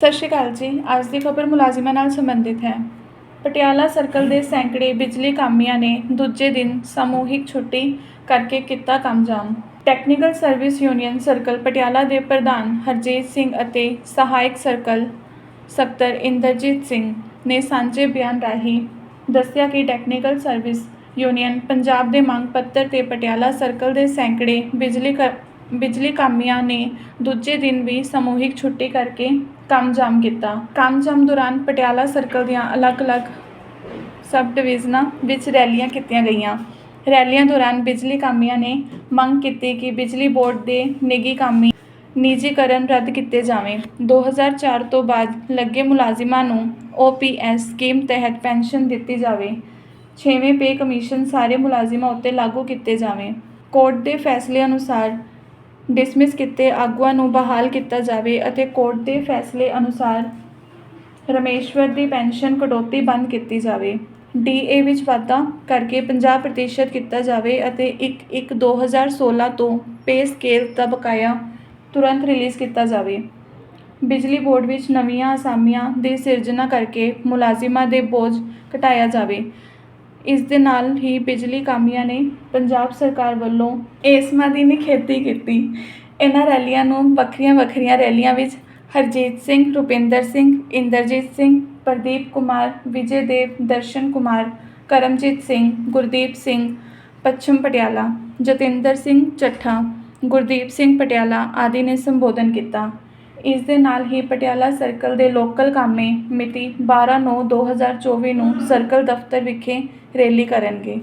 ਸਤਿ ਸ਼੍ਰੀ ਅਕਾਲ ਜੀ। ਅੱਜ ਦੀ ਖਬਰ ਮੁਲਾਜ਼ਮਾਂ ਨਾਲ ਸੰਬੰਧਿਤ ਹੈ। ਪਟਿਆਲਾ ਸਰਕਲ ਦੇ ਸੈਂਕੜੇ ਬਿਜਲੀ ਕਾਮਿਆਂ ਨੇ ਦੂਜੇ ਦਿਨ ਸਮੂਹਿਕ ਛੁੱਟੀ ਕਰਕੇ ਕੀਤਾ ਕੰਮ ਜਾਮ technical service union circle Patiala ਦੇ ਪ੍ਰਧਾਨ ਹਰਜੀਤ ਸਿੰਘ ਅਤੇ ਸਹਾਇਕ ਸਰਕਲ ਸਕੱਤਰ ਇੰਦਰਜੀਤ ਸਿੰਘ ਨੇ ਸਾਂਝੇ ਬਿਆਨ ਰਾਹੀਂ ਦੱਸਿਆ ਕਿ ਟੈਕਨੀਕਲ ਸਰਵਿਸ ਯੂਨੀਅਨ ਪੰਜਾਬ ਦੇ ਮੰਗ ਪੱਤਰ ਤੇ ਪਟਿਆਲਾ ਸਰਕਲ ਦੇ ਸੈਂਕੜੇ ਬਿਜਲੀ ਕ- ਬਿਜਲੀ ਕਾਮਿਆਂ ਨੇ ਦੂਜੇ ਦਿਨ ਵੀ ਸਮੂਹਿਕ ਛੁੱਟੀ ਕਰਕੇ ਕੰਮ ਜਾਮ ਕੀਤਾ। ਕੰਮ ਜਾਮ ਦੌਰਾਨ ਪਟਿਆਲਾ ਸਰਕਲ ਦੀਆਂ ਅਲੱਗ-ਅਲੱਗ ਸਬ ਡਿਵੀਜ਼ਨਾਂ ਵਿੱਚ ਰੈਲੀਆਂ ਕੀਤੀਆਂ ਗਈਆਂ। ਰੈਲੀਆਂ ਦੌਰਾਨ ਬਿਜਲੀ ਕਾਮਿਆਂ ਨੇ ਮੰਗ ਕੀਤੀ ਕਿ ਬਿਜਲੀ ਬੋਰਡ ਦੇ ਨਿੱਜੀ ਕਾਮੀ ਨਿੱਜੀਕਰਨ ਰੱਦ ਕੀਤੇ ਜਾਵੇਂ। 2004 ਤੋਂ ਬਾਅਦ ਲੱਗੇ ਮੁਲਾਜ਼ਮਾਂ ਨੂੰ OPS ਸਕੀਮ ਤਹਿਤ ਪੈਨਸ਼ਨ ਦਿੱਤੀ ਜਾਵੇ। ਛੇਵੇਂ ਪੇ ਕਮਿਸ਼ਨ ਸਾਰੇ ਮੁਲਾਜ਼ਮਾਂ ਉੱਤੇ ਲਾਗੂ ਕੀਤੇ ਜਾਵੇ। ਕੋਰਟ ਦੇ ਫੈਸਲੇ ਅਨੁਸਾਰ ਡਿਸਮਿਸ ਕੀਤੇ, ਆਗੂਆਂ ਨੂੰ ਬਹਾਲ ਕੀਤਾ ਜਾਵੇ ਅਤੇ ਕੋਰਟ ਦੇ ਫੈਸਲੇ ਅਨੁਸਾਰ ਰਮੇਸ਼ਵਰ ਦੀ ਪੈਨਸ਼ਨ ਕਟੌਤੀ ਬੰਦ ਕੀਤੀ ਜਾਵੇ। ਡੀਏ ਵਿੱਚ ਵਾਧਾ ਕਰਕੇ 50% ਕੀਤਾ ਜਾਵੇ ਅਤੇ 1/1/2016 ਤੋਂ ਪੇ ਸਕੇਲ ਦਾ ਬਕਾਇਆ ਤੁਰੰਤ ਰਿਲੀਜ਼ ਕੀਤਾ ਜਾਵੇ। ਬਿਜਲੀ ਬੋਰਡ ਵਿੱਚ ਨਵੀਆਂ ਅਸਾਮੀਆਂ ਦੀ ਸਿਰਜਣਾ ਕਰਕੇ ਮੁਲਾਜ਼ਮਾਂ ਦੇ ਬੋਝ ਘਟਾਇਆ ਜਾਵੇ। ਇਸ ਦੇ ਨਾਲ ਹੀ ਬਿਜਲੀ ਕਾਮਿਆਂ ਨੇ ਪੰਜਾਬ ਸਰਕਾਰ ਵੱਲੋਂ ਏਸਮਾਂ ਦੀ ਨਿਖੇਧੀ ਕੀਤੀ। ਇਹਨਾਂ ਰੈਲੀਆਂ ਨੂੰ ਵੱਖਰੀਆਂ ਵੱਖਰੀਆਂ ਰੈਲੀਆਂ ਵਿੱਚ ਹਰਜੀਤ ਸਿੰਘ, ਰੁਪਿੰਦਰ ਸਿੰਘ, ਇੰਦਰਜੀਤ ਸਿੰਘ, ਪ੍ਰਦੀਪ ਕੁਮਾਰ, ਵਿਜੇ ਦੇਵ, ਦਰਸ਼ਨ ਕੁਮਾਰ, ਕਰਮਜੀਤ ਸਿੰਘ, ਗੁਰਦੀਪ ਸਿੰਘ, ਪੱਛਮ ਪਟਿਆਲਾ, ਜਤਿੰਦਰ ਸਿੰਘ ਚੱਠਾ, ਗੁਰਦੀਪ ਸਿੰਘ ਪਟਿਆਲਾ ਆਦਿ ਨੇ ਸੰਬੋਧਨ ਕੀਤਾ। ਇਸ ਦੇ ਨਾਲ ਹੀ ਪਟਿਆਲਾ ਸਰਕਲ ਦੇ ਲੋਕਲ ਕਾਮੇ ਮਿਤੀ 12/9/2024 ਨੂੰ ਸਰਕਲ ਦਫ਼ਤਰ ਵਿਖੇ ਰੈਲੀ ਕਰਨਗੇ।